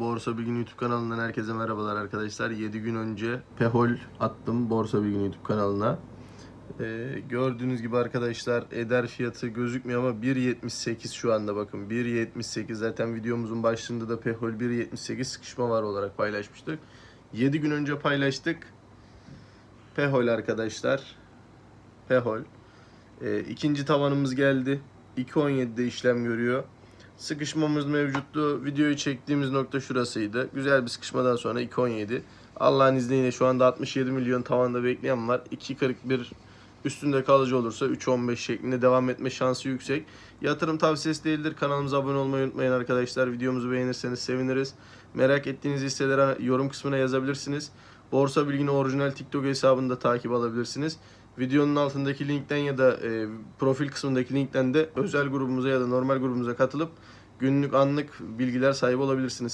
Borsa Bilgin YouTube kanalından herkese merhabalar arkadaşlar. 7 gün önce Pehol attım Borsa Bilgin YouTube kanalına. Ee, gördüğünüz gibi arkadaşlar eder fiyatı gözükmüyor ama 1.78 şu anda bakın 1.78 zaten videomuzun başlığında da Pehol 1.78 sıkışma var olarak paylaşmıştık. 7 gün önce paylaştık. Pehol arkadaşlar. Pehol. Ee, ikinci tavanımız geldi. 2.17'de işlem görüyor. Sıkışmamız mevcuttu. Videoyu çektiğimiz nokta şurasıydı. Güzel bir sıkışmadan sonra 2.17. Allah'ın izniyle şu anda 67 milyon tavanda bekleyen var. 2.41 üstünde kalıcı olursa 3.15 şeklinde devam etme şansı yüksek. Yatırım tavsiyesi değildir. Kanalımıza abone olmayı unutmayın arkadaşlar. Videomuzu beğenirseniz seviniriz. Merak ettiğiniz hisselere yorum kısmına yazabilirsiniz. Borsa Bilgini orijinal TikTok hesabında takip alabilirsiniz. Videonun altındaki linkten ya da e, profil kısmındaki linkten de özel grubumuza ya da normal grubumuza katılıp günlük anlık bilgiler sahibi olabilirsiniz.